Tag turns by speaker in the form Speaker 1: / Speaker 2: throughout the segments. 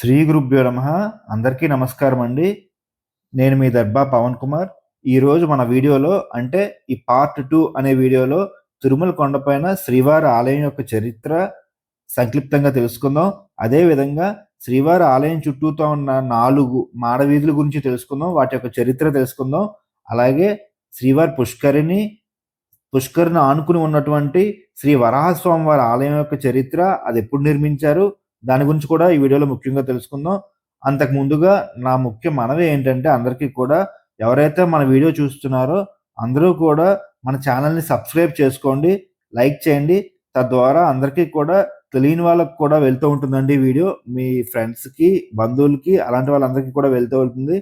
Speaker 1: శ్రీ గురుభ్యో నమ. అందరికీ నమస్కారం అండి. నేను మీ దర్బా పవన్ కుమార్. ఈరోజు మన వీడియోలో అంటే ఈ పార్ట్ టూ అనే వీడియోలో తిరుమల కొండపైన శ్రీవారి ఆలయం యొక్క చరిత్ర సంక్లిప్తంగా తెలుసుకుందాం. అదేవిధంగా శ్రీవారి ఆలయం చుట్టూతో ఉన్న నాలుగు మాడవీధుల గురించి తెలుసుకుందాం. వాటి యొక్క చరిత్ర తెలుసుకుందాం. అలాగే శ్రీవారి పుష్కరిని పుష్కరిని ఆనుకుని ఉన్నటువంటి శ్రీ వరాహస్వామి వారి ఆలయం యొక్క చరిత్ర అది ఎప్పుడు నిర్మించారు? దాని గురించి కూడా ఈ వీడియోలో ముఖ్యంగా తెలుసుకుందాం. అంతకు ముందుగా నా ముఖ్య మనవి ఏంటంటే అందరికీ కూడా ఎవరైతే మన వీడియో చూస్తున్నారో అందరూ కూడా మన ఛానల్ని సబ్స్క్రైబ్ చేసుకోండి లైక్ చేయండి. తద్వారా అందరికీ కూడా తెలియని వాళ్ళకి కూడా వెళ్తూ ఉంటుందండి ఈ వీడియో. మీ ఫ్రెండ్స్కి బంధువులకి అలాంటి వాళ్ళందరికీ కూడా వెళ్తూ ఉంటుంది.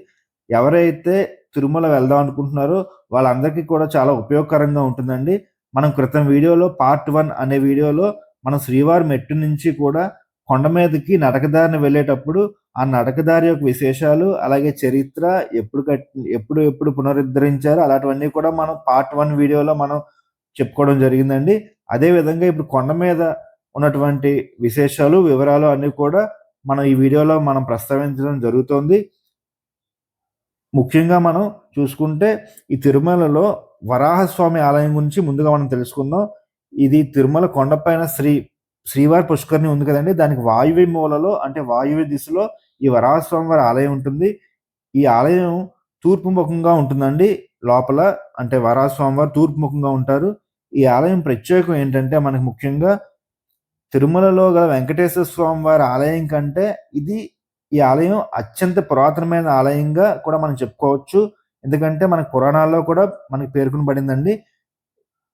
Speaker 1: ఎవరైతే తిరుమల వెళ్దాం అనుకుంటున్నారో వాళ్ళందరికీ కూడా చాలా ఉపయోగకరంగా ఉంటుందండి. మనం క్రితం వీడియోలో పార్ట్ వన్ అనే వీడియోలో మనం శ్రీవారి మెట్టు నుంచి కూడా కొండ మీదకి నడకదారిని వెళ్ళేటప్పుడు ఆ నడకదారి యొక్క విశేషాలు అలాగే చరిత్ర ఎప్పుడు కట్ ఎప్పుడు ఎప్పుడు పునరుద్ధరించారు అలాంటివన్నీ కూడా మనం పార్ట్ వన్ వీడియోలో మనం చెప్పుకోవడం జరిగిందండి. అదే విధంగా ఇప్పుడు కొండ మీద ఉన్నటువంటి విశేషాలు వివరాలు అన్నీ కూడా మనం ఈ వీడియోలో మనం ప్రస్తావించడం జరుగుతోంది. ముఖ్యంగా మనం చూసుకుంటే ఈ తిరుమలలో వరాహస్వామి ఆలయం గురించి ముందుగా మనం తెలుసుకుందాం. ఇది తిరుమల కొండపైన శ్రీ శ్రీవారి పుష్కరిణి ఉంది కదండి. దానికి వాయువ్య మూలలో అంటే వాయువ్య దిశలో ఈ వరాహస్వామి వారి ఆలయం ఉంటుంది. ఈ ఆలయం తూర్పు ముఖంగా ఉంటుందండి. లోపల అంటే వరాహస్వామి వారు తూర్పు ముఖంగా ఉంటారు. ఈ ఆలయం ప్రత్యేకం ఏంటంటే మనకు ముఖ్యంగా తిరుమలలో గల వెంకటేశ్వర స్వామి వారి ఆలయం కంటే ఇది ఈ ఆలయం అత్యంత పురాతనమైన ఆలయంగా కూడా మనం చెప్పుకోవచ్చు. ఎందుకంటే మన పురాణాల్లో కూడా మనకి పేర్కొనబడిందండి.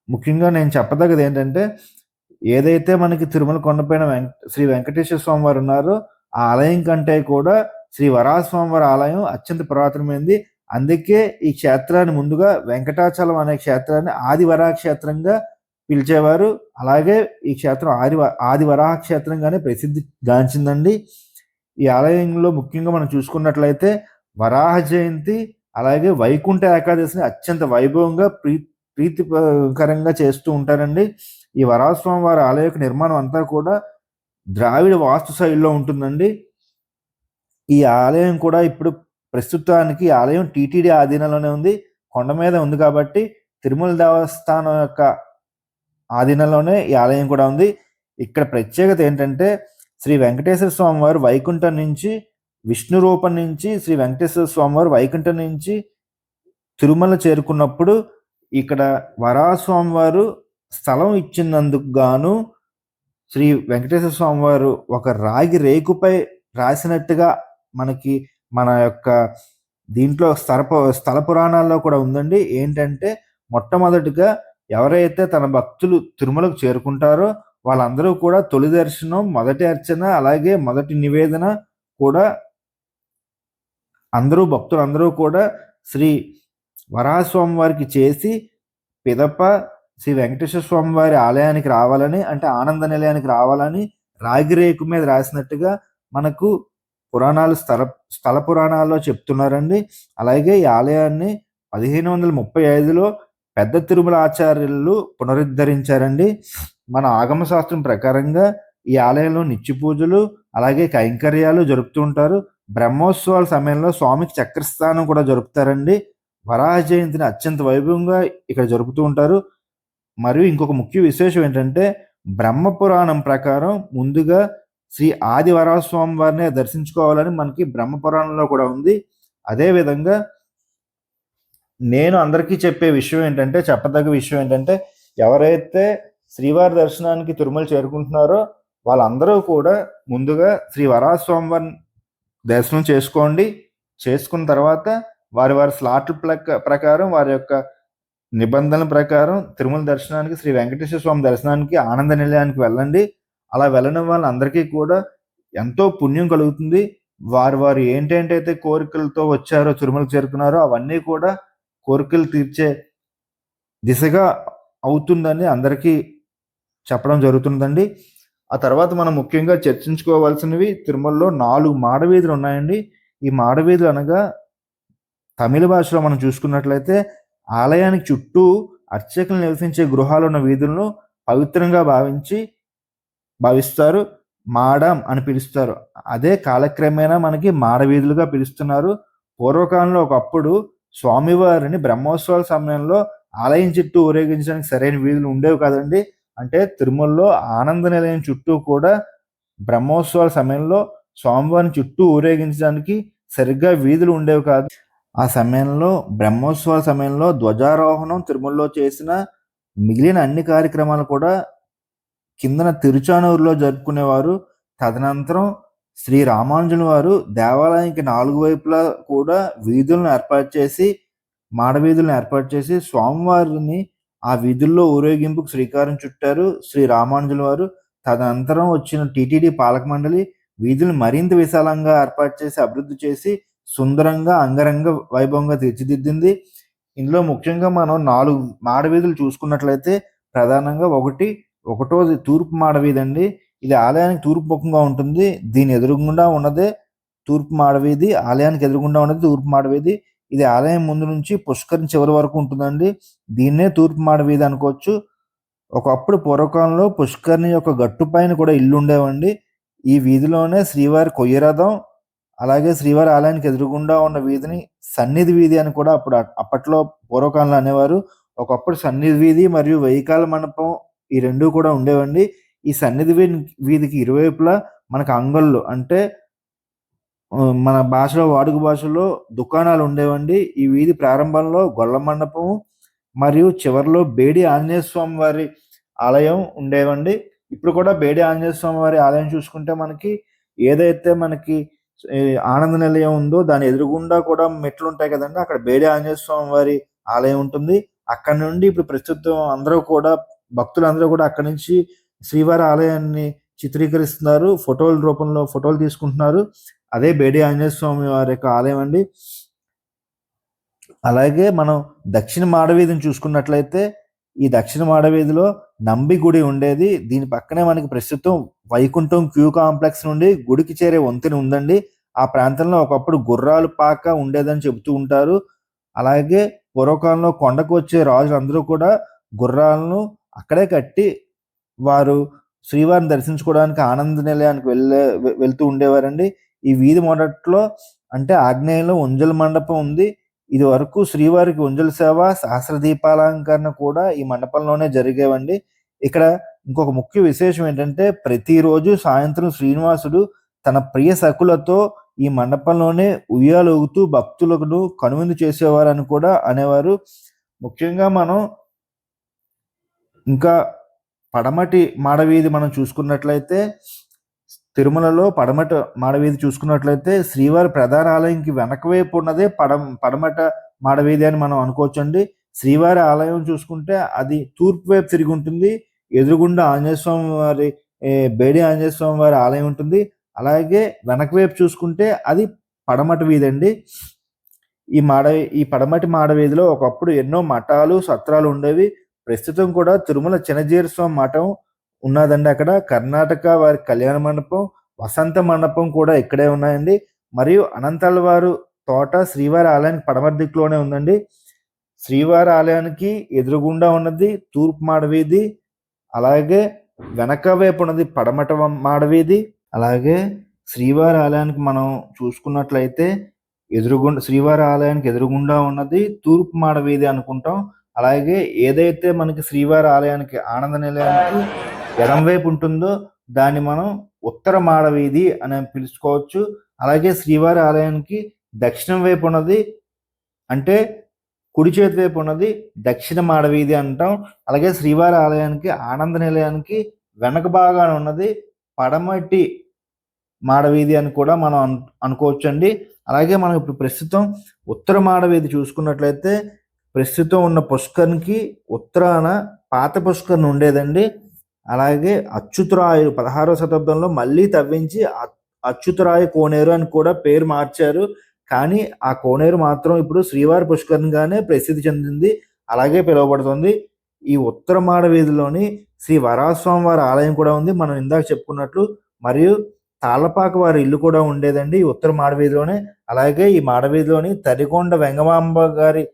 Speaker 1: ముఖ్యంగా నేను చెప్పదగ్గది ఏంటంటే ఏదైతే మనకి తిరుమల కొండపైన వెంక శ్రీ వెంకటేశ్వర స్వామి వారు ఉన్నారో ఆ ఆలయం కంటే కూడా శ్రీ వరాహస్వామి వారి ఆలయం అత్యంత పురాతనమైంది. అందుకే ఈ క్షేత్రాన్ని ముందుగా వెంకటాచలం అనే క్షేత్రాన్ని ఆది వరాహ క్షేత్రంగా పిలిచేవారు. అలాగే ఈ క్షేత్రం ఆది ఆది వరాహ క్షేత్రంగానే ప్రసిద్ధి గాంచిందండి. ఈ ఆలయంలో ముఖ్యంగా మనం చూసుకున్నట్లయితే వరాహ జయంతి అలాగే వైకుంఠ ఏకాదశిని అత్యంత వైభవంగా ప్రీ ప్రీతికరంగా చేస్తూ ఉంటారండి. ఈ వరాహస్వామి వారి ఆలయ యొక్క నిర్మాణం అంతా కూడా ద్రావిడ వాస్తు శైలిలో ఉంటుందండి. ఈ ఆలయం కూడా ఇప్పుడు ప్రస్తుతానికి ఆలయం టీటీడీ ఆధీనంలోనే ఉంది. కొండ మీద ఉంది కాబట్టి తిరుమల దేవస్థానం యొక్క ఆధీనంలోనే ఈ ఆలయం కూడా ఉంది. ఇక్కడ ప్రత్యేకత ఏంటంటే శ్రీ వెంకటేశ్వర స్వామి వారు వైకుంఠం నుంచి విష్ణు రూపం నుంచి శ్రీ వెంకటేశ్వర స్వామి వారు వైకుంఠం నుంచి తిరుమల చేరుకున్నప్పుడు ఇక్కడ వరాస్వామి వారు స్థలం ఇచ్చినందుకు గాను శ్రీ వెంకటేశ్వర స్వామి వారు ఒక రాగి రేకుపై రాసినట్టుగా మనకి మన యొక్క దీంట్లో స్థలప స్థల పురాణాల్లో కూడా ఉందండి. ఏంటంటే మొట్టమొదటిగా ఎవరైతే తన భక్తులు తిరుమలకు చేరుకుంటారో వాళ్ళందరూ కూడా తొలి దర్శనం మొదటి అర్చన అలాగే మొదటి నివేదన కూడా అందరూ భక్తులందరూ కూడా శ్రీ వరాహస్వామి వారికి చేసి పిదప శ్రీ వెంకటేశ్వర స్వామి వారి ఆలయానికి రావాలని అంటే ఆనంద నిలయానికి రావాలని రాగిరేకు మీద రాసినట్టుగా మనకు పురాణాలు స్థల స్థల పురాణాల్లో చెప్తున్నారండి. అలాగే ఈ ఆలయాన్ని పదిహేను వందల ముప్పై ఐదులో పెద్ద తిరుమల ఆచార్యులు పునరుద్ధరించారండి. మన ఆగమ శాస్త్రం ప్రకారంగా ఈ ఆలయంలో నిత్య పూజలు అలాగే కైంకర్యాలు జరుపుతూ ఉంటారు. బ్రహ్మోత్సవాల సమయంలో స్వామికి చక్రస్థానం కూడా జరుపుతారండి. వరాహ జయంతిని అత్యంత వైభవంగా ఇక్కడ జరుపుతూ ఉంటారు. మరియు ఇంకొక ముఖ్య విశేషం ఏంటంటే బ్రహ్మ పురాణం ప్రకారం ముందుగా శ్రీ ఆదివరాజస్వామి వారిని దర్శించుకోవాలని మనకి బ్రహ్మ పురాణంలో కూడా ఉంది. అదేవిధంగా నేను అందరికీ చెప్పే విషయం ఏంటంటే చెప్పదగ్గ విషయం ఏంటంటే ఎవరైతే శ్రీవారి దర్శనానికి తిరుమల చేరుకుంటున్నారో వాళ్ళందరూ కూడా ముందుగా శ్రీ వరాస్వామి వారిని దర్శనం చేసుకోండి. చేసుకున్న తర్వాత వారి వారి స్లాట్ల ప్రకారం వారి యొక్క నిబంధనల ప్రకారం తిరుమల దర్శనానికి శ్రీ వెంకటేశ్వర స్వామి దర్శనానికి ఆనంద నిలయానికి వెళ్ళండి. అలా వెళ్ళిన వాళ్ళందరికీ కూడా ఎంతో పుణ్యం కలుగుతుంది. వారు వారు ఏంటంటైతే కోరికలతో వచ్చారో తిరుమలకు చేరుకున్నారో అవన్నీ కూడా కోరికలు తీర్చే దిశగా అవుతుందని అందరికీ చెప్పడం జరుగుతుందండి. ఆ తర్వాత మనం ముఖ్యంగా చర్చించుకోవాల్సినవి తిరుమలలో నాలుగు మాడవీధులు ఉన్నాయండి. ఈ మాడవీధులు అనగా తమిళ భాషలో మనం చూసుకున్నట్లయితే ఆలయానికి చుట్టూ అర్చకులు నివసించే గృహాలు ఉన్న వీధులను పవిత్రంగా భావించి భావిస్తారు. మాడం అని పిలుస్తారు. అదే కాలక్రమేణా మనకి మాడ వీధులుగా పిలుస్తున్నారు. పూర్వకాలంలో ఒకప్పుడు స్వామివారిని బ్రహ్మోత్సవాల సమయంలో ఆలయం చుట్టూ ఊరేగించడానికి సరైన వీధులు ఉండేవి కదండి. అంటే తిరుమలలో ఆనంద నిలయం చుట్టూ కూడా బ్రహ్మోత్సవాల సమయంలో స్వామివారిని చుట్టూ ఊరేగించడానికి సరిగ్గా వీధులు ఉండేవి కాదు. ఆ సమయంలో బ్రహ్మోత్సవాల సమయంలో ధ్వజారోహణం తిరుమలలో చేసిన మిగిలిన అన్ని కార్యక్రమాలు కూడా కిందన తిరుచానూరులో జరుపుకునేవారు. తదనంతరం శ్రీ రామానుజుల వారు దేవాలయానికి నాలుగు వైపులా కూడా వీధులను ఏర్పాటు చేసి మాడవీధులను ఏర్పాటు చేసి స్వామివారిని ఆ వీధుల్లో ఊరేగింపుకు శ్రీకారం చుట్టారు శ్రీ రామానుజుల వారు. తదనంతరం వచ్చిన టీటీడీ పాలక మండలి వీధులను మరింత విశాలంగా ఏర్పాటు చేసి అభివృద్ధి చేసి సుందరంగా అంగరంగ వైభవంగా తీర్చిదిద్దింది. ఇందులో ముఖ్యంగా మనం నాలుగు మాడవీధులు చూసుకున్నట్లయితే ప్రధానంగా ఒకటి ఒకటోది తూర్పు మాడవీధి అండి. ఇది ఆలయానికి తూర్పు ముఖంగా ఉంటుంది. దీని ఎదురుగుండా ఉన్నదే తూర్పు మాడవీధి ఆలయానికి ఎదురుగుండా ఉన్నది తూర్పు మాడవీధి. ఇది ఆలయం ముందు నుంచి పుష్కరం చివరి వరకు ఉంటుందండి. దీన్నే తూర్పు మాడవీధి అనుకోవచ్చు. ఒకప్పుడు పూర్వకాలంలో పుష్కరిణి యొక్క గట్టు పైన కూడా ఇల్లు ఉండేవండి ఈ వీధిలోనే శ్రీవారి కొయ్యరథం అలాగే శ్రీవారి ఆలయానికి ఎదురుగుండా ఉన్న వీధిని సన్నిధి వీధి అని కూడా అప్పుడు అప్పట్లో పూర్వకాలంలో అనేవారు. ఒకప్పుడు సన్నిధి వీధి మరియు వెయ్యికాల మండపం ఈ రెండు కూడా ఉండేవండి. ఈ సన్నిధి వీధికి ఇరువైపులా మనకు అంగళ్ళు అంటే మన భాషలో వాడుక భాషలో దుకాణాలు ఉండేవండి. ఈ వీధి ప్రారంభంలో గొల్ల మండపం మరియు చివరిలో బేడి ఆంజనేయ స్వామి వారి ఆలయం ఉండేవండి. ఇప్పుడు కూడా బేడి ఆంజనేయ స్వామి వారి ఆలయం చూసుకుంటే మనకి ఏదైతే మనకి ఆనంద నిలయం ఉందో దాని ఎదురుగుండా కూడా మెట్లు ఉంటాయి కదండి. అక్కడ బేడి ఆంజనేయ స్వామి వారి ఆలయం ఉంటుంది. అక్కడ నుండి ఇప్పుడు ప్రస్తుతం అందరూ కూడా భక్తులందరూ కూడా అక్కడి నుంచి శ్రీవారి ఆలయాన్ని చిత్రీకరిస్తున్నారు. ఫోటోల రూపంలో ఫోటోలు తీసుకుంటున్నారు. అదే బేడి ఆంజనేయ స్వామి వారి యొక్క ఆలయం అండి. అలాగే మనం దక్షిణ మాడవీధిని చూసుకున్నట్లయితే ఈ దక్షిణ మాడవీధిలో నంబి గుడి ఉండేది. దీని పక్కనే మనకి ప్రస్తుతం వైకుంఠం క్యూ కాంప్లెక్స్ నుండి గుడికి చేరే వంతెన ఉందండి. ఆ ప్రాంతంలో ఒకప్పుడు గుర్రాలు పాక ఉండేదని చెబుతూ ఉంటారు. అలాగే పూర్వకాలంలో కొండకు వచ్చే రాజులందరూ కూడా గుర్రాలను అక్కడే కట్టి వారు శ్రీవారిని దర్శించుకోవడానికి ఆనంద నిలయానికి వెళ్ళే వెళ్తూ ఉండేవారండి. ఈ వీధి మొదట్లో అంటే ఆగ్నేయంలో ఉంజల మండపం ఉంది. ఇది వరకు శ్రీవారికి ఉంజల సేవ సహస్ర దీపాలంకరణ కూడా ఈ మండపంలోనే జరిగేవండి. ఇక్కడ ఇంకొక ముఖ్య విశేషం ఏంటంటే ప్రతిరోజు సాయంత్రం శ్రీనివాసుడు తన ప్రియ సకులతో ఈ మండపంలోనే ఉయ్యాలోగుతూ భక్తులకు కనువిందు చేసేవారని కూడా అనేవారు. ముఖ్యంగా మనం ఇంకా పడమటి మాడవీధి మనం చూసుకున్నట్లయితే తిరుమలలో పడమట మాడవీధి చూసుకున్నట్లయితే శ్రీవారి ప్రధాన ఆలయంకి వెనక వైపు ఉన్నదే పడ పడమట మాడవీధి అని మనం అనుకోవచ్చండి. శ్రీవారి ఆలయం చూసుకుంటే అది తూర్పు వైపు తిరిగి ఉంటుంది. ఎదురుగుండా ఆంజనేయ స్వామి వారి బేడి ఆంజనేయ స్వామి వారి ఆలయం ఉంటుంది. అలాగే వెనక వైపు చూసుకుంటే అది పడమట వీధి అండి. ఈ మాడ ఈ పడమటి మాడవీధిలో ఒకప్పుడు ఎన్నో మఠాలు సత్రాలు ఉండేవి. ప్రస్తుతం కూడా తిరుమల చిన్నజీర స్వామి మఠం ఉన్నదండి అక్కడ. కర్ణాటక వారి కళ్యాణ మండపం వసంత మండపం కూడా ఇక్కడే ఉన్నాయండి. మరియు అనంతాల వారు తోట శ్రీవారి ఆలయానికి పడమర దిక్కులోనే ఉందండి. శ్రీవారి ఆలయానికి ఎదురుగుండా ఉన్నది తూర్పు మాడవీధి అలాగే వెనక వైపు ఉన్నది పడమట మాడవీధి అలాగే శ్రీవారి ఆలయానికి మనం చూసుకున్నట్లయితే ఎదురుగుండా శ్రీవారి ఆలయానికి ఎదురుగుండా ఉన్నది తూర్పు మాడవీధి అనుకుంటాం. అలాగే ఏదైతే మనకి శ్రీవారి ఆలయానికి ఆనంద నిలయానికి ఎడంవైపు ఉంటుందో దాన్ని మనం ఉత్తర మాడవీధి అని పిలుచుకోవచ్చు. అలాగే శ్రీవారి ఆలయానికి దక్షిణం వైపు ఉన్నది అంటే కుడి చేతి వైపు ఉన్నది దక్షిణ మాడవీధి అంటాం. అలాగే శ్రీవారి ఆలయానికి ఆనంద నిలయానికి వెనక భాగాన ఉన్నది పడమటి మాడవీధి అని కూడా మనం అనుకోవచ్చు అండి అలాగే మనం ఇప్పుడు ప్రస్తుతం ఉత్తర మాడవీధి చూసుకున్నట్లయితే ప్రస్తుతం ఉన్న పుష్కర్కి ఉత్తరాన పాత పుష్కర్ని ఉండేదండి. అలాగే అచ్యుతరాయు పదహారవ శతాబ్దంలో మళ్ళీ తవ్వించి అచ్యుతరాయ కోనేరు అని కూడా పేరు మార్చారు. కానీ ఆ కోనేరు మాత్రం ఇప్పుడు శ్రీవారి పుష్కరంగానే ప్రసిద్ధి చెందింది. అలాగే పిలువబడుతుంది. ఈ ఉత్తర మాడ వీధిలోని శ్రీ వరాస్వామి వారి ఆలయం కూడా ఉంది. మనం ఇందాక చెప్పుకున్నట్లు. మరియు తాళ్ళపాక వారి ఇల్లు కూడా ఉండేదండి ఈ ఉత్తర మాడవీధిలోనే అలాగే ఈ మాడవీధిలోని తరికొండ వెంగమాంబ గారి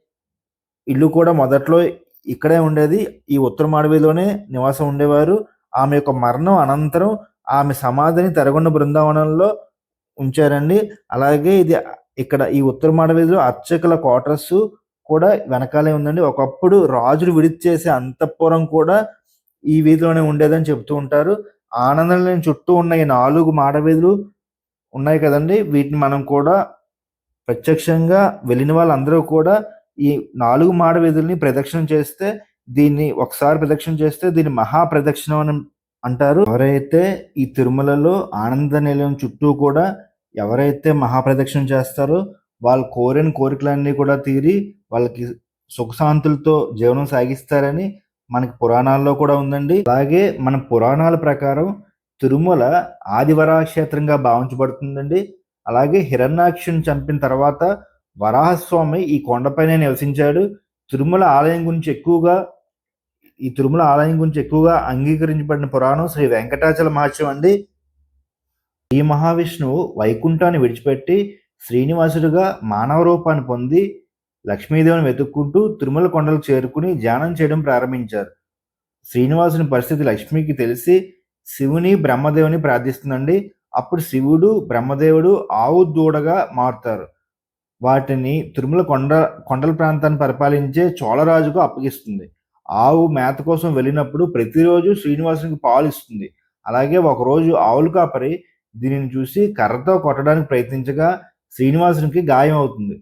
Speaker 1: ఇల్లు కూడా మొదట్లో ఇక్కడే ఉండేది. ఈ ఉత్తర మాడవీధిలోనే నివాసం ఉండేవారు. ఆమె యొక్క మరణం అనంతరం ఆమె సమాధిని తెరగొండ బృందావనంలో ఉంచారండి. అలాగే ఇది ఇక్కడ ఈ ఉత్తర మాడ అర్చకుల క్వార్టర్స్ కూడా వెనకాలే ఉందండి. ఒకప్పుడు రాజులు విడిది చేసే అంతఃపురం కూడా ఈ వీధిలోనే ఉండేదని చెప్తూ ఉంటారు. ఆనందం లేని చుట్టూ ఉన్న ఈ నాలుగు మాడవీధులు ఉన్నాయి కదండి. వీటిని మనం కూడా ప్రత్యక్షంగా వెళ్ళిన వాళ్ళందరూ కూడా ఈ నాలుగు మాడ వీధుల్ని ప్రదక్షిణ చేస్తే దీన్ని ఒకసారి ప్రదక్షిణ చేస్తే దీన్ని మహాప్రదక్షిణం అని అంటారు. ఎవరైతే ఈ తిరుమలలో ఆనంద నిలయం చుట్టూ కూడా ఎవరైతే మహాప్రదక్షిణ చేస్తారో వాళ్ళు కోరిన కోరికలన్నీ కూడా తీరి వాళ్ళకి సుఖశాంతులతో జీవనం సాగిస్తారని మనకి పురాణాల్లో కూడా ఉందండి. అలాగే మన పురాణాల ప్రకారం తిరుమల ఆదివరా క్షేత్రంగా భావించబడుతుందండి. అలాగే హిరణ్యాక్షుని చంపిన తర్వాత వరాహస్వామి ఈ కొండపైనే నివసించాడు. తిరుమల ఆలయం గురించి ఎక్కువగా ఈ తిరుమల ఆలయం గురించి ఎక్కువగా అంగీకరించబడిన పురాణం శ్రీ వెంకటాచల మహత్యం అండి. శ్రీ మహావిష్ణువు వైకుంఠాన్ని విడిచిపెట్టి శ్రీనివాసుడిగా మానవ రూపాన్ని పొంది లక్ష్మీదేవిని వెతుక్కుంటూ తిరుమల కొండలకు చేరుకుని ధ్యానం చేయడం ప్రారంభించారు. శ్రీనివాసుని పరిస్థితి లక్ష్మికి తెలిసి శివుని బ్రహ్మదేవుని ప్రార్థిస్తుందండి. అప్పుడు శివుడు బ్రహ్మదేవుడు ఆవు దూడగా మారుతారు. వాటిని తిరుమల కొండ కొండల ప్రాంతాన్ని పరిపాలించే చోళరాజుకు అప్పగిస్తుంది. ఆవు మేత కోసం వెళ్ళినప్పుడు ప్రతిరోజు శ్రీనివాసునికి పాలు ఇస్తుంది. అలాగే ఒకరోజు ఆవులు కాపరి దీనిని చూసి కర్రతో కొట్టడానికి ప్రయత్నించగా శ్రీనివాసునికి గాయం అవుతుంది.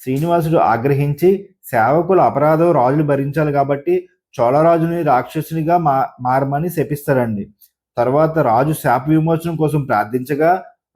Speaker 1: శ్రీనివాసుడు ఆగ్రహించి సేవకుల అపరాధం రాజులు భరించాలి కాబట్టి చోళరాజుని రాక్షసునిగా మా మారమని శపిస్తాడండి. తర్వాత రాజు శాప విమోచనం కోసం ప్రార్థించగా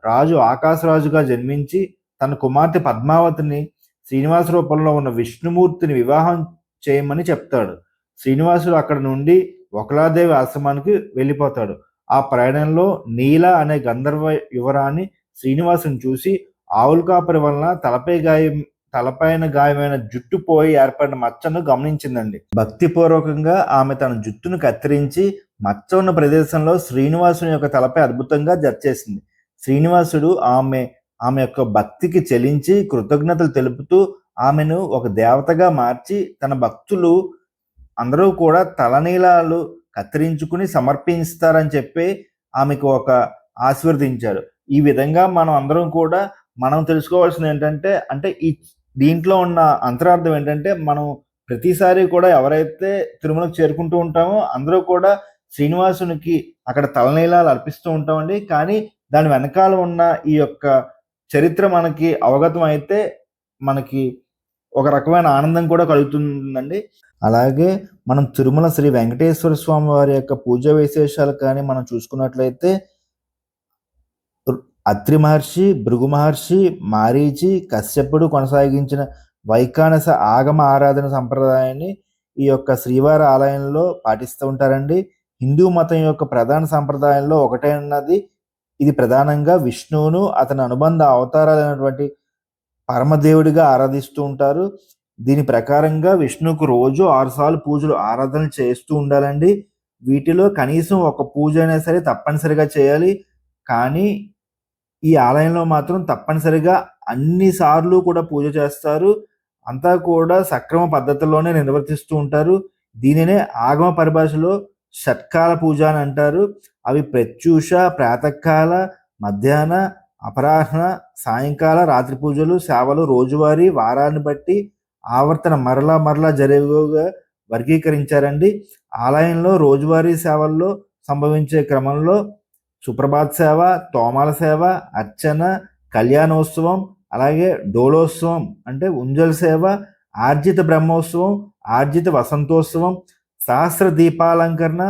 Speaker 1: రాజు ఆకాశరాజుగా జన్మించి తన కుమార్తె పద్మావతిని శ్రీనివాస రూపంలో ఉన్న విష్ణుమూర్తిని వివాహం చేయమని చెప్తాడు. శ్రీనివాసుడు అక్కడ నుండి ఒకలాదేవి ఆశ్రమానికి వెళ్ళిపోతాడు. ఆ ప్రయాణంలో నీల అనే గంధర్వ యువరాన్ని శ్రీనివాసుని చూసి ఆవుల కాపరి వలన తలపై గాయం తలపైన గాయమైన జుట్టు పోయి ఏర్పడిన మచ్చను గమనించిందండి. భక్తిపూర్వకంగా ఆమె తన జుట్టును కత్తిరించి మచ్చ ఉన్న ప్రదేశంలో శ్రీనివాసుని యొక్క తలపై అద్భుతంగా జర్చేసింది. శ్రీనివాసుడు ఆమె ఆమె యొక్క భక్తికి చెలించి కృతజ్ఞతలు తెలుపుతూ ఆమెను ఒక దేవతగా మార్చి తన భక్తులు అందరూ కూడా తలనీలాలు కత్తిరించుకుని సమర్పిస్తారని చెప్పి ఆమెకు ఒక ఆశీర్వదించారు. ఈ విధంగా మనం అందరం కూడా మనం తెలుసుకోవాల్సింది ఏంటంటే అంటే ఈ దీంట్లో ఉన్న అంతరార్థం ఏంటంటే మనం ప్రతిసారి కూడా ఎవరైతే తిరుమలకు చేరుకుంటూ ఉంటామో అందరూ కూడా శ్రీనివాసునికి అక్కడ తలనీలాలు అర్పిస్తూ ఉంటామండి. కానీ దాని వెనకాల ఉన్న ఈ యొక్క చరిత్ర మనకి అవగతం అయితే మనకి ఒక రకమైన ఆనందం కూడా కలుగుతుందండి. అలాగే మనం తిరుమల శ్రీ వెంకటేశ్వర స్వామి వారి యొక్క పూజ విశేషాలు కానీ మనం చూసుకున్నట్లయితే అత్రి మహర్షి భృగు మహర్షి మారీచి కశ్యపుడు కొనసాగించిన వైకానస ఆగమ ఆరాధన సంప్రదాయాన్ని ఈ యొక్క శ్రీవారి ఆలయంలో పాటిస్తూ ఉంటారండి. హిందూ మతం యొక్క ప్రధాన సంప్రదాయంలో ఒకటైనది ఇది ప్రధానంగా విష్ణువును అతని అనుబంధ అవతారాలైనటువంటి పరమదేవుడిగా ఆరాధిస్తూ ఉంటారు. దీని ప్రకారంగా విష్ణువుకు రోజు ఆరుసార్లు పూజలు ఆరాధనలు చేస్తూ ఉండాలండి. వీటిలో కనీసం ఒక పూజ అయినా సరే తప్పనిసరిగా చేయాలి. కానీ ఈ ఆలయంలో మాత్రం తప్పనిసరిగా అన్ని సార్లు కూడా పూజ చేస్తారు. అంతా కూడా సక్రమ పద్ధతిలోనే నిర్వర్తిస్తూ ఉంటారు. దీనినే ఆగమ పరిభాషలో షట్కాల పూజ అని అంటారు. అవి ప్రత్యూష ప్రాతకాల మధ్యాహ్న అపరాహ్న సాయంకాల రాత్రి పూజలు సేవలు రోజువారీ వారాన్ని బట్టి ఆవర్తన మరలా మరలా జరిగేగా వర్గీకరించారండి. ఆలయంలో రోజువారీ సేవల్లో సంభవించే క్రమంలో సుప్రభాత్ సేవ తోమాల సేవ అర్చన కళ్యాణోత్సవం అలాగే డోలోత్సవం అంటే ఉంజల్ సేవ ఆర్జిత బ్రహ్మోత్సవం ఆర్జిత వసంతోత్సవం సహస్ర దీపాలంకరణ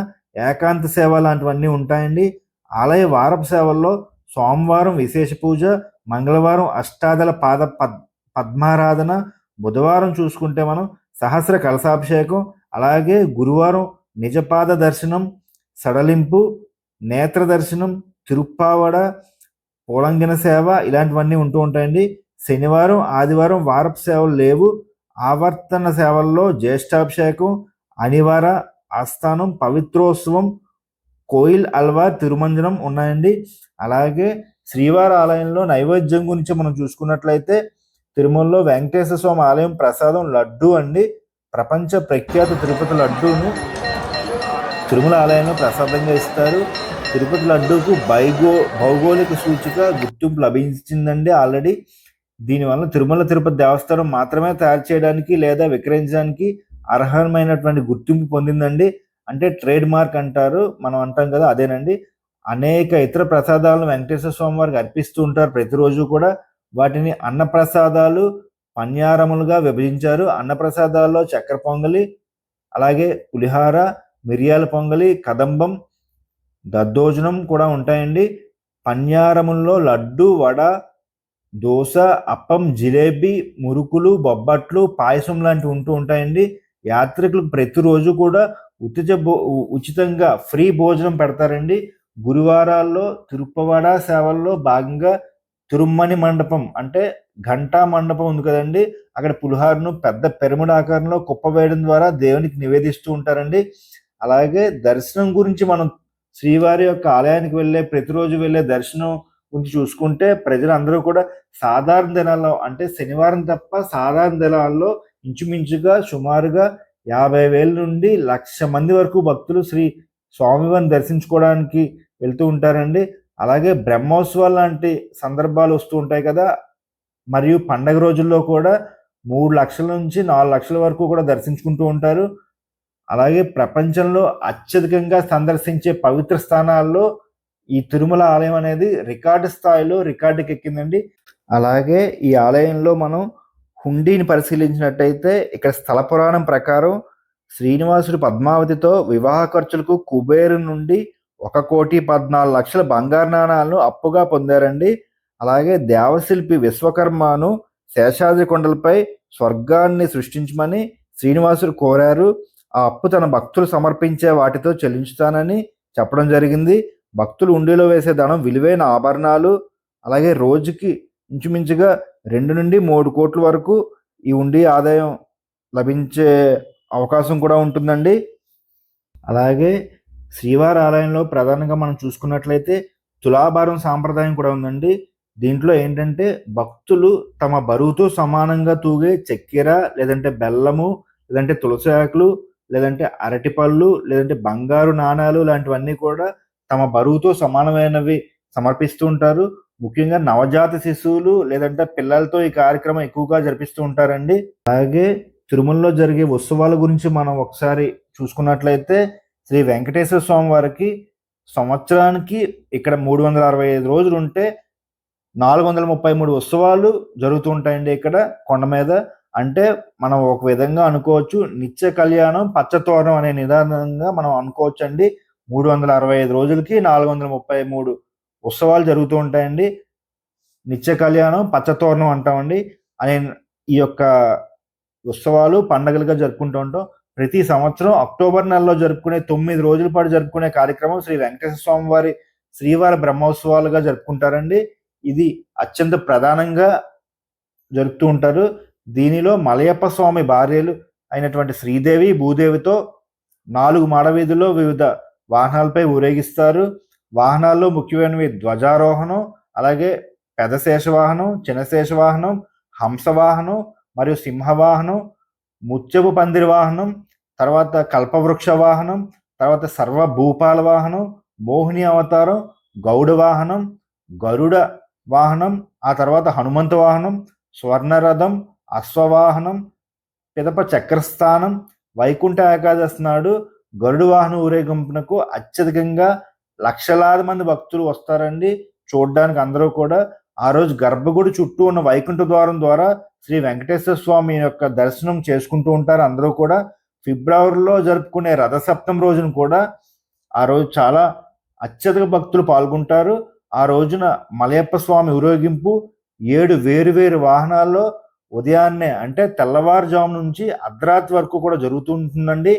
Speaker 1: ఏకాంత సేవ లాంటివన్నీ ఉంటాయండి. ఆలయ వారపు సేవల్లో సోమవారం విశేష పూజ మంగళవారం అష్టాదల పాద పద్ పద్మారాధన బుధవారం చూసుకుంటే మనం సహస్ర కలశాభిషేకం అలాగే గురువారం నిజపాద దర్శనం సడలింపు నేత్ర దర్శనం తిరుప్పావడ పూలంగిన సేవ ఇలాంటివన్నీ ఉంటూ ఉంటాయండి. శనివారం ఆదివారం వారపు సేవలు లేవు. ఆవర్తన సేవల్లో జ్యేష్ఠాభిషేకం అనివార ఆస్థానం పవిత్రోత్సవం కోయిల్ అల్వా తిరుమంజనం ఉన్నాయండి. అలాగే శ్రీవారి ఆలయంలో నైవేద్యం గురించి మనం చూసుకున్నట్లయితే తిరుమలలో వెంకటేశ్వర స్వామి ఆలయం ప్రసాదం లడ్డు అండి. ప్రపంచ ప్రఖ్యాత తిరుపతి లడ్డూను తిరుమల ఆలయంలో ప్రసాదంగా ఇస్తారు. తిరుపతి లడ్డూకు భైగో భౌగోళిక సూచిక గుర్తింపు లభించిందండి ఆల్రెడీ. దీనివల్ల తిరుమల తిరుపతి దేవస్థానం మాత్రమే తయారు చేయడానికి లేదా విక్రయించడానికి అర్హమైనటువంటి గుర్తింపు పొందిందండి. అంటే ట్రేడ్ మార్క్ అంటారు. మనం అంటాం కదా అదేనండి. అనేక ఇతర ప్రసాదాలను వెంకటేశ్వర స్వామి వారికి అర్పిస్తూ ఉంటారు ప్రతిరోజు కూడా. వాటిని అన్నప్రసాదాలు పన్యారములుగా విభజించారు. అన్నప్రసాదాల్లో చక్కెర పొంగలి అలాగే పులిహార మిరియాల పొంగలి కదంబం దద్దోజనం కూడా ఉంటాయండి. పన్యారముల్లో లడ్డు వడ దోశ అప్పం జిలేబీ మురుకులు బొబ్బట్లు పాయసం లాంటివి ఉంటూ ఉంటాయండి. యాత్రికులకు ప్రతిరోజు కూడా ఉచిత భో ఉచితంగా ఫ్రీ భోజనం పెడతారండి. గురువారాల్లో తిరుప్పవాడ సేవల్లో భాగంగా తిరుమ్మని మండపం అంటే ఘంటా మండపం ఉంది కదండి. అక్కడ పులిహారును పెద్ద పిరమిడ్ ఆకారంలో కుప్ప వేయడం ద్వారా దేవునికి నివేదిస్తూ ఉంటారండి. అలాగే దర్శనం గురించి మనం శ్రీవారి యొక్క ఆలయానికి వెళ్ళే ప్రతిరోజు వెళ్ళే దర్శనం గురించి చూసుకుంటే ప్రజలందరూ కూడా సాధారణ దినాల్లో అంటే శనివారం తప్ప సాధారణ దినాల్లో ఇంచుమించుగా సుమారుగా యాభై వేల నుండి లక్ష మంది వరకు భక్తులు శ్రీ స్వామివారిని దర్శించుకోవడానికి వెళ్తూ ఉంటారండి. అలాగే బ్రహ్మోత్సవాలు లాంటి సందర్భాలు వస్తూ ఉంటాయి కదా. మరియు పండగ రోజుల్లో కూడా మూడు లక్షల నుంచి నాలుగు లక్షల వరకు కూడా దర్శించుకుంటూ ఉంటారు. అలాగే ప్రపంచంలో అత్యధికంగా సందర్శించే పవిత్ర స్థానాల్లో ఈ తిరుమల ఆలయం అనేది రికార్డు స్థాయిలో రికార్డుకి ఎక్కిందండి అలాగే ఈ ఆలయంలో మనం హుండీని పరిశీలించినట్టయితే ఇక్కడ స్థల పురాణం ప్రకారం శ్రీనివాసుడు పద్మావతితో వివాహ ఖర్చులకు కుబేరు నుండి ఒక కోటి పద్నాలుగు లక్షల బంగారు నాణాలను అప్పుగా పొందారండి. అలాగే దేవశిల్పి విశ్వకర్మను శేషాద్రి కొండలపై స్వర్గాన్ని సృష్టించమని శ్రీనివాసుడు కోరారు. ఆ అప్పు తన భక్తులు సమర్పించే వాటితో చెల్లించుతానని చెప్పడం జరిగింది. భక్తులు ఉండిలో వేసే ధనం విలువైన ఆభరణాలు అలాగే రోజుకి ఇంచుమించుగా రెండు నుండి మూడు కోట్ల వరకు ఈ ఉండి ఆదాయం లభించే అవకాశం కూడా ఉంటుందండి. అలాగే శ్రీవారి ఆలయంలో ప్రధానంగా మనం చూసుకున్నట్లయితే తులాభారం సాంప్రదాయం కూడా ఉందండి. దీంట్లో ఏంటంటే భక్తులు తమ బరువుతో సమానంగా తూగే చక్కెర లేదంటే బెల్లము లేదంటే తులసి ఆకులు లేదంటే అరటిపళ్ళు లేదంటే బంగారు నాణాలు లాంటివన్నీ కూడా తమ బరువుతో సమానమైనవి సమర్పిస్తూ ఉంటారు. ముఖ్యంగా నవజాత శిశువులు లేదంటే పిల్లలతో ఈ కార్యక్రమం ఎక్కువగా జరిపిస్తూ ఉంటారండి. అలాగే తిరుమలలో జరిగే ఉత్సవాల గురించి మనం ఒకసారి చూసుకున్నట్లయితే శ్రీ వెంకటేశ్వర స్వామి వారికి సంవత్సరానికి ఇక్కడ మూడు వందల అరవై ఐదు రోజులు ఉంటే నాలుగు వందల ముప్పై మూడు ఉత్సవాలు జరుగుతూ ఉంటాయండి ఇక్కడ కొండ మీద. అంటే మనం ఒక విధంగా అనుకోవచ్చు నిత్య కళ్యాణం పచ్చతోరణం అనే నిదానంగా మనం అనుకోవచ్చు అండి మూడు వందల అరవై ఐదు రోజులకి నాలుగు వందల ముప్పై మూడు ఉత్సవాలు జరుగుతూ ఉంటాయండి. నిత్య కళ్యాణం పచ్చతోరణం అంటామండి. అనే ఈ యొక్క ఉత్సవాలు పండగలుగా జరుపుకుంటూ ఉంటాం. ప్రతి సంవత్సరం అక్టోబర్ నెలలో జరుపుకునే తొమ్మిది రోజుల పాటు జరుపుకునే కార్యక్రమం శ్రీ వెంకటేశ్వర స్వామి వారి శ్రీవారి బ్రహ్మోత్సవాలుగా జరుపుకుంటారండి. ఇది అత్యంత ప్రధానంగా జరుపుతూ ఉంటారు. దీనిలో మలయప్ప స్వామి భార్యలు అయినటువంటి శ్రీదేవి భూదేవితో నాలుగు మాడవీధుల్లో వివిధ వాహనాలపై ఊరేగిస్తారు. వాహనాల్లో ముఖ్యమైనవి ధ్వజారోహణం అలాగే పెదశేష శేషవాహనం చిన్నశేష వాహనం హంసవాహనం మరియు సింహవాహనం ముత్యపు పందిరి వాహనం తర్వాత కల్పవృక్ష వాహనం తర్వాత సర్వ భూపాల వాహనం మోహిని అవతారం గౌడ వాహనం గరుడ వాహనం ఆ తర్వాత హనుమంత వాహనం స్వర్ణరథం అశ్వవాహనం పిదప చక్రస్థానం వైకుంఠ ఏకాదశి నాడు గరుడు వాహన ఊరేగింపునకు అత్యధికంగా లక్షలాది మంది భక్తులు వస్తారండి. చూడడానికి అందరూ కూడా. ఆ రోజు గర్భగుడి చుట్టూ ఉన్న వైకుంఠ ద్వారం ద్వారా శ్రీ వెంకటేశ్వర స్వామి యొక్క దర్శనం చేసుకుంటూ ఉంటారు అందరూ కూడా. ఫిబ్రవరిలో జరుపుకునే రథసప్తం రోజున కూడా ఆ రోజు చాలా అత్యధిక భక్తులు పాల్గొంటారు. ఆ రోజున మలయప్ప స్వామి ఊరేగింపు ఏడు వేరు వేరు వాహనాల్లో ఉదయాన్నే అంటే తెల్లవారుజాము నుంచి అర్ధరాత్రి వరకు కూడా జరుగుతుంటుందండి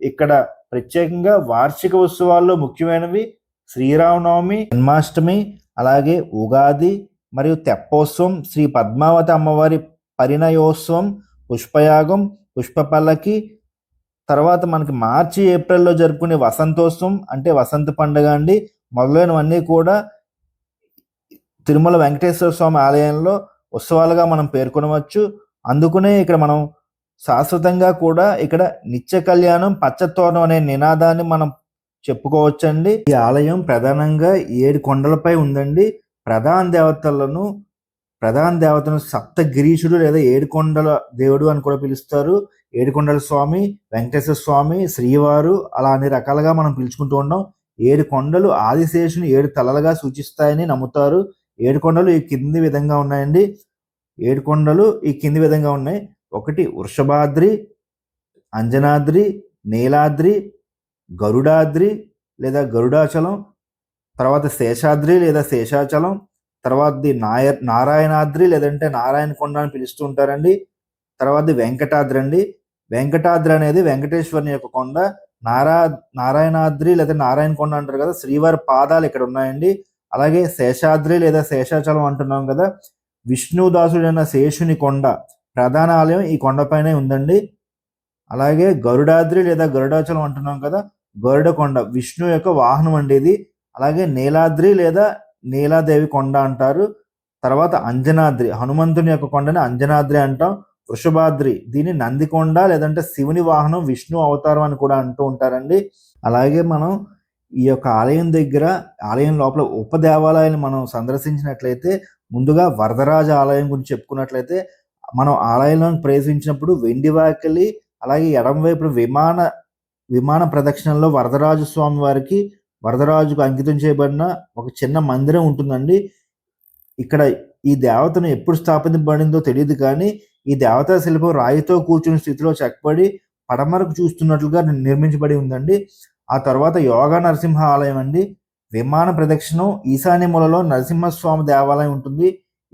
Speaker 1: ఇక్కడ ప్రత్యేకంగా వార్షిక ఉత్సవాల్లో ముఖ్యమైనవి శ్రీరామనవమి జన్మాష్టమి అలాగే ఉగాది మరియు తెప్పోత్సవం శ్రీ పద్మావతి అమ్మవారి పరిణయోత్సవం పుష్పయాగం పుష్పపల్లకి తర్వాత మనకి మార్చి ఏప్రిల్లో జరుపుకునే వసంతోత్సవం అంటే వసంత పండుగ అండి. మొదలైనవన్నీ కూడా తిరుమల వెంకటేశ్వర స్వామి ఆలయంలో ఉత్సవాలుగా మనం పేర్కొనవచ్చు. అందుకునే ఇక్కడ మనం శాశ్వతంగా కూడా ఇక్కడ నిత్య కళ్యాణం పచ్చతోరణం అనే నినాదాన్ని మనం చెప్పుకోవచ్చండి. ఈ ఆలయం ప్రధానంగా ఏడు కొండలపై ఉందండి. ప్రధాన దేవతలను ప్రధాన దేవతను సప్తగిరీషుడు లేదా ఏడుకొండల దేవుడు అని కూడా పిలుస్తారు. ఏడుకొండల స్వామి వెంకటేశ్వర స్వామి శ్రీవారు అలా అన్ని రకాలుగా మనం పిలుచుకుంటూ ఉన్నాం ఏడు కొండలు ఆదిశేషుని ఏడు తలలుగా సూచిస్తాయని నమ్ముతారు. ఏడు కొండలు ఈ కింది విధంగా ఉన్నాయండి. ఏడు కొండలు ఈ కింది విధంగా ఉన్నాయి. ఒకటి వృషభాద్రి అంజనాద్రి నీలాద్రి గరుడాద్రి లేదా గరుడాచలం తర్వాత శేషాద్రి లేదా శేషాచలం తర్వాతది నాయ నారాయణాద్రి లేదంటే నారాయణ కొండ అని పిలుస్తూ ఉంటారండి. తర్వాతది వెంకటాద్రి అండి. వెంకటాద్రి అనేది వెంకటేశ్వరుని యొక్క కొండ. నారా నారాయణాద్రి లేదా నారాయణ కొండ అంటారు కదా శ్రీవారి పాదాలు ఇక్కడ ఉన్నాయండి. అలాగే శేషాద్రి లేదా శేషాచలం అంటున్నాం కదా విష్ణుదాసుడైన శేషుని కొండ. ప్రధాన ఆలయం ఈ కొండపైనే ఉందండి. అలాగే గరుడాద్రి లేదా గరుడాచలం అంటున్నాం కదా గరుడ కొండ విష్ణు యొక్క వాహనం అండి ఇది. అలాగే నీలాద్రి లేదా నీలాదేవి కొండ అంటారు. తర్వాత అంజనాద్రి హనుమంతుని యొక్క కొండని అంజనాద్రి అంటాం. వృషభాద్రి దీని నందికొండ లేదంటే శివుని వాహనం విష్ణు అవతారం అని కూడా అంటూ ఉంటారండి. అలాగే మనం ఈ యొక్క ఆలయం దగ్గర ఆలయం లోపల ఉప దేవాలయాన్ని మనం సందర్శించినట్లయితే ముందుగా వరదరాజ ఆలయం గురించి చెప్పుకున్నట్లయితే మనం ఆలయంలోకి ప్రవేశించినప్పుడు వెండి వాకిలి అలాగే ఎడం వైపు విమాన విమాన ప్రదక్షిణలో వరదరాజు స్వామి వారికి వరదరాజుకు అంకితం చేయబడిన ఒక చిన్న మందిరం ఉంటుందండి. ఇక్కడ ఈ దేవతను ఎప్పుడు స్థాపించబడిందో తెలియదు కానీ ఈ దేవతా శిల్పం రాయితో కూర్చున్న స్థితిలో చెక్కబడి పడమరకు చూస్తున్నట్లుగా నిర్మించబడి ఉందండి. ఆ తర్వాత యోగా నరసింహ ఆలయం అండి. విమాన ప్రదక్షిణం ఈశాన్య మూలలో నరసింహస్వామి దేవాలయం ఉంటుంది.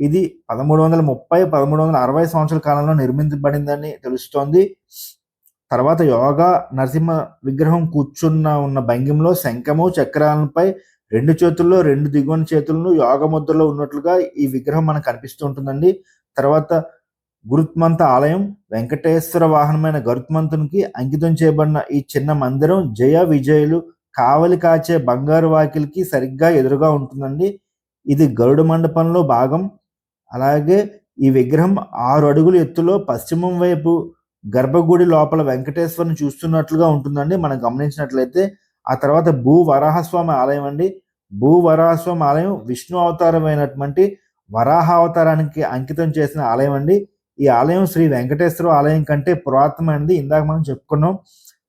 Speaker 1: ఇది పదమూడు వందల ముప్పై పదమూడు వందల అరవై సంవత్సరాల కాలంలో నిర్మించబడిందని తెలుస్తోంది. తర్వాత యోగా నరసింహ విగ్రహం కూర్చున్న ఉన్న భంగిమలో శంఖము చక్రాలపై రెండు చేతుల్లో రెండు దిగువన చేతులను యోగ ముద్రలో ఉన్నట్లుగా ఈ విగ్రహం మనకు కనిపిస్తూ ఉంటుందండి. తర్వాత గురుత్మంత ఆలయం వెంకటేశ్వర వాహనమైన గరుత్మంతునికి అంకితం చేయబడిన ఈ చిన్న మందిరం జయ విజయులు కావలి కాచే బంగారు వాకిలికి సరిగ్గా ఎదురుగా ఉంటుందండి. ఇది గరుడ మండపంలో భాగం. అలాగే ఈ విగ్రహం ఆరు అడుగుల ఎత్తులో పశ్చిమం వైపు గర్భగుడి లోపల వెంకటేశ్వరుని చూస్తున్నట్లుగా ఉంటుందండి. మనం గమనించినట్లయితే ఆ తర్వాత భూ వరాహస్వామి ఆలయం అండి. భూ వరాహస్వామి ఆలయం విష్ణు అవతారమైనటువంటి వరాహ అవతారానికి అంకితం చేసిన ఆలయం అండి. ఈ ఆలయం శ్రీ వెంకటేశ్వర ఆలయం కంటే పురాతనమైనది. ఇందాక మనం చెప్పుకున్నాం.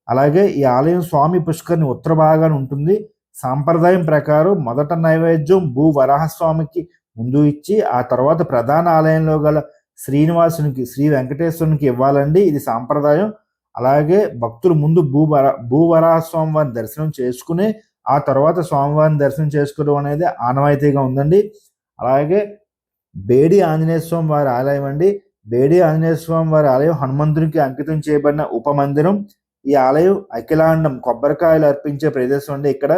Speaker 1: అలాగే ఈ ఆలయం స్వామి పుష్కర్ని ఉత్తర భాగాన ఉంటుంది. సాంప్రదాయం ప్రకారం మొదట నైవేద్యం భూ వరాహస్వామికి ముందు ఇచ్చి ఆ తర్వాత ప్రధాన ఆలయంలో గల శ్రీనివాసునికి శ్రీ వెంకటేశ్వరునికి ఇవ్వాలండి. ఇది సాంప్రదాయం. అలాగే భక్తులు ముందు భూవర భూవరాహ స్వామివారిని దర్శనం చేసుకుని ఆ తర్వాత స్వామివారిని దర్శనం చేసుకోవడం అనేది ఆనవాయితీగా ఉందండి. అలాగే బేడి ఆంజనేయ స్వామి వారి ఆలయం అండి. బేడి ఆంజనేయ స్వామి వారి ఆలయం హనుమంతునికి అంకితం చేయబడిన ఉపమందిరం ఈ ఆలయం అఖిలాండం కొబ్బరికాయలు అర్పించే ప్రదేశం అండి ఇక్కడ.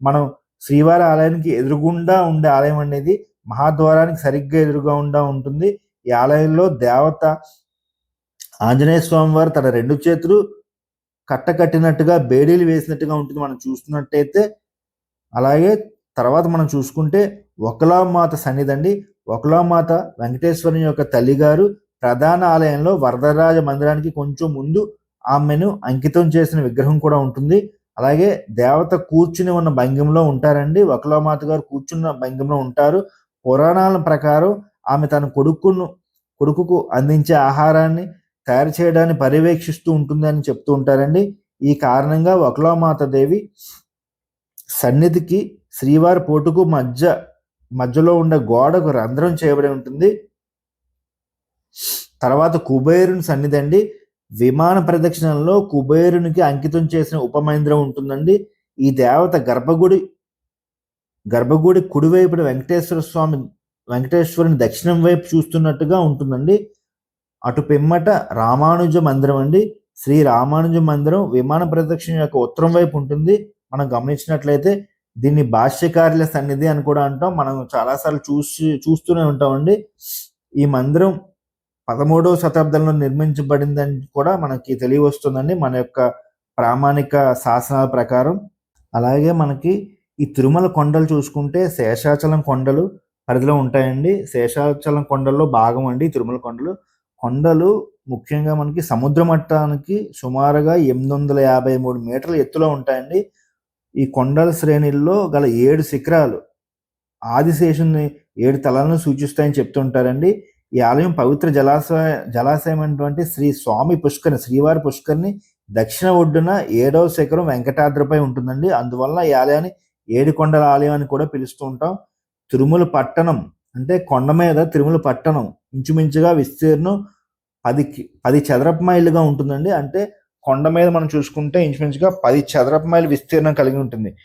Speaker 1: మనం శ్రీవారి ఆలయానికి ఎదురుగుండా ఉండే ఆలయం అనేది మహాద్వారానికి సరిగ్గా ఎదురుగా ఉండా ఉంటుంది. ఈ ఆలయంలో దేవత ఆంజనేయ స్వామి వారు తన రెండు చేతులు కట్టకట్టినట్టుగా బేడీలు వేసినట్టుగా ఉంటుంది మనం చూస్తున్నట్టయితే. అలాగే తర్వాత మనం చూసుకుంటే ఒకలామాత సన్నిధండి ఒకలామాత వెంకటేశ్వరుని యొక్క తల్లిగారు ప్రధాన ఆలయంలో వరదరాజ మందిరానికి కొంచెం ముందు ఆమెను అంకితం చేసిన విగ్రహం కూడా ఉంటుంది. అలాగే దేవత కూర్చుని ఉన్న భంగిమలో ఉంటారండి. ఒకలామాత గారు కూర్చున్న భంగిమలో ఉంటారు. పురాణాల ప్రకారం ఆమె తన కొడుకును కొడుకుకు అందించే ఆహారాన్ని తయారు చేయడాన్ని పర్యవేక్షిస్తూ ఉంటుందని చెప్తూ ఉంటారండి. ఈ కారణంగా ఒకలామాత దేవి సన్నిధికి శ్రీవారి పోటుకు మధ్య మధ్యలో ఉండే గోడకు రంధ్రం చేయబడి ఉంటుంది. తర్వాత కుబేరుని సన్నిధి అండి. విమాన ప్రదక్షిణంలో కుబేరునికి అంకితం చేసిన ఉపమందిరం ఉంటుందండి. ఈ దేవత గర్భగుడి గర్భగుడి కుడివైపున వెంకటేశ్వర స్వామి వెంకటేశ్వరుని దక్షిణం వైపు చూస్తున్నట్టుగా ఉంటుందండి. అటు పిమ్మట రామానుజ మందిరం అండి. శ్రీ రామానుజ మందిరం విమాన ప్రదక్షిణ యొక్క ఉత్తరం వైపు ఉంటుంది. మనం గమనించినట్లయితే దీన్ని భాష్యకారుల సన్నిధి అని కూడా అంటాం. మనం చాలాసార్లు చూసి చూస్తూనే ఉంటామండి. ఈ మందిరం పదమూడవ శతాబ్దంలో నిర్మించబడిందని కూడా మనకి తెలియవస్తుందండి. మన యొక్క ప్రామాణిక శాసనాల ప్రకారం. అలాగే మనకి ఈ తిరుమల కొండలు చూసుకుంటే శేషాచలం కొండలు పరిధిలో ఉంటాయండి. శేషాచలం కొండల్లో భాగం అండి తిరుమల కొండలు. కొండలు ముఖ్యంగా మనకి సముద్ర మట్టానికి సుమారుగా ఎనిమిది వందల యాభై మూడు మీటర్ల ఎత్తులో ఉంటాయండి. ఈ కొండల శ్రేణుల్లో గల ఏడు శిఖరాలు ఆదిశేషుని ఏడు తలాలను సూచిస్తాయని చెప్తుంటారండి. ఈ ఆలయం పవిత్ర జలాశయ జలాశయం అయినటువంటి శ్రీ స్వామి పుష్కరిణి శ్రీవారి పుష్కరిణి దక్షిణ ఒడ్డున ఏడవ శిఖరం వెంకటాద్రిపై ఉంటుందండి. అందువల్ల ఈ ఆలయాన్ని ఏడుకొండల ఆలయం అని కూడా పిలుస్తూ ఉంటాం. తిరుమల పట్టణం అంటే కొండ మీద తిరుమల పట్టణం ఇంచుమించుగా విస్తీర్ణం పది పది చదరపు మైలుగా ఉంటుందండి. అంటే కొండ మీద మనం చూసుకుంటే ఇంచుమించుగా పది చదరపు మైలు విస్తీర్ణం కలిగి ఉంటుంది.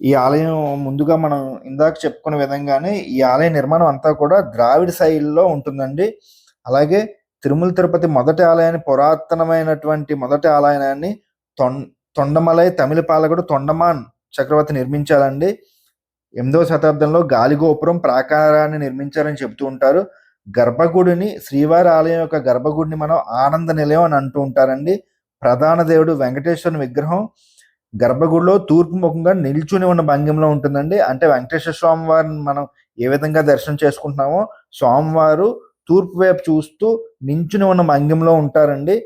Speaker 1: ఈ ఆలయం ముందుగా మనం ఇందాక చెప్పుకున్న విధంగానే ఈ ఆలయ నిర్మాణం అంతా కూడా ద్రావిడ శైలిలో ఉంటుందండి. అలాగే తిరుమల తిరుపతి మొదటి ఆలయాన్ని పురాతనమైనటువంటి మొదటి ఆలయాన్ని తొం తొండమలై తమిళ పాలకుడు తొండమాన్ చక్రవర్తి నిర్మించాలండి. ఎనిమిదవ శతాబ్దంలో గాలిగోపురం ప్రాకారాన్ని నిర్మించారని చెబుతూ ఉంటారు. గర్భగుడిని శ్రీవారి ఆలయం యొక్క గర్భగుడిని మనం ఆనంద నిలయం అని అంటూ ఉంటారండి. ప్రధాన దేవుడు వెంకటేశ్వరుని విగ్రహం. గర్భగుడిలో తూర్పు ముఖంగా నిల్చుని ఉన్న భంగిమలో ఉంటుందండి. అంటే వెంకటేశ్వర స్వామి వారిని మనం ఏ విధంగా దర్శనం చేసుకుంటున్నామో స్వామివారు తూర్పు వైపు చూస్తూ నించుని ఉన్న భంగిమలో ఉంటారండి.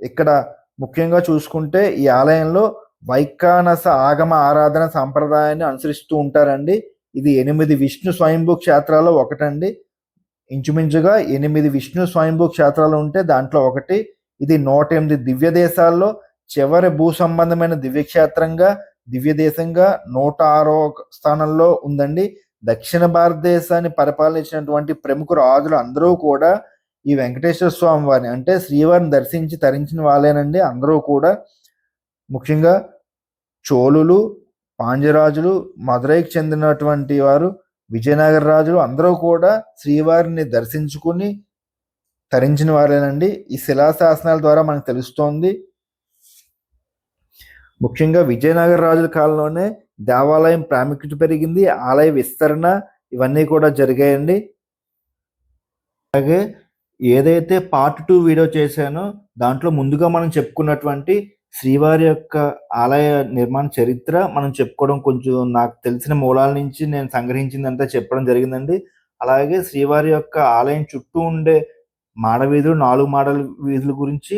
Speaker 1: ఇక్కడ ముఖ్యంగా చూసుకుంటే ఈ ఆలయంలో వైకానస ఆగమ ఆరాధన సంప్రదాయాన్ని అనుసరిస్తూ ఉంటారండి. ఇది ఎనిమిది విష్ణు స్వయంభూ క్షేత్రాల్లో ఒకటండి. ఇంచుమించుగా ఎనిమిది విష్ణు స్వయంభూ క్షేత్రాలు ఉంటే దాంట్లో ఒకటి. ఇది నూట ఎనిమిది దివ్య దేశాల్లో చివరి భూ సంబంధమైన దివ్యక్షేత్రంగా దివ్య దేశంగా నూట ఆరో స్థానంలో ఉందండి. దక్షిణ భారతదేశాన్ని పరిపాలించినటువంటి ప్రముఖ రాజులు అందరూ కూడా ఈ వెంకటేశ్వర స్వామి వారిని అంటే శ్రీవారిని దర్శించి తరించిన వాళ్ళేనండి. అందరూ కూడా ముఖ్యంగా చోళులు పాండ్యరాజులు మదురైకి చెందినటువంటి వారు విజయనగర రాజులు అందరూ కూడా శ్రీవారిని దర్శించుకుని తరించిన వారేనండి. ఈ శిలాశాసనాల ద్వారా మనకు తెలుస్తోంది. ముఖ్యంగా విజయనగర రాజుల కాలంలోనే దేవాలయం ప్రాముఖ్యత పెరిగింది. ఆలయ విస్తరణ ఇవన్నీ కూడా జరిగాయండి. అలాగే ఏదైతే పార్ట్ టూ వీడియో చేశానో దాంట్లో ముందుగా మనం చెప్పుకున్నటువంటి శ్రీవారి యొక్క ఆలయ నిర్మాణ చరిత్ర మనం చెప్పుకోవడం కొంచెం నాకు తెలిసిన మూలాల నుంచి నేను సంగ్రహించిందంతా చెప్పడం జరిగిందండి. అలాగే శ్రీవారి యొక్క ఆలయం చుట్టూ ఉండే మాడవీధులు నాలుగు మాడల వీధుల గురించి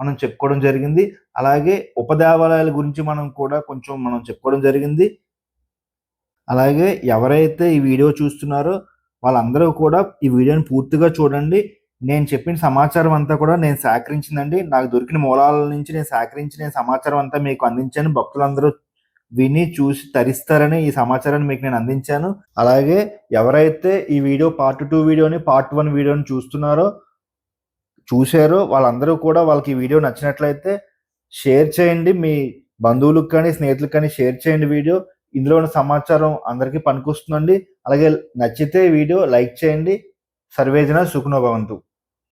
Speaker 1: మనం చెప్పుకోవడం జరిగింది. అలాగే ఉపదేవాలయాల గురించి మనం కూడా కొంచెం మనం చెప్పుకోవడం జరిగింది. అలాగే ఎవరైతే ఈ వీడియో చూస్తున్నారో వాళ్ళందరూ కూడా ఈ వీడియోని పూర్తిగా చూడండి. నేను చెప్పిన సమాచారం అంతా కూడా నేను సేకరించిందండి. నాకు దొరికిన మూలాల నుంచి నేను సేకరించిన సమాచారం అంతా మీకు అందించాను. భక్తులందరూ విని చూసి తరిస్తారని ఈ సమాచారాన్ని మీకు నేను అందించాను. అలాగే ఎవరైతే ఈ వీడియో పార్ట్ టూ వీడియోని పార్ట్ వన్ వీడియోని చూస్తున్నారో చూశారో వాళ్ళందరూ కూడా వాళ్ళకి ఈ వీడియో నచ్చినట్లయితే షేర్ చేయండి. మీ బంధువులకు కానీ స్నేహితులకు కానీ షేర్ చేయండి వీడియో. ఇందులో ఉన్న సమాచారం అందరికీ పనికొస్తుందండి. అలాగే నచ్చితే వీడియో లైక్ చేయండి. సర్వేజన సుఖనోభవంతు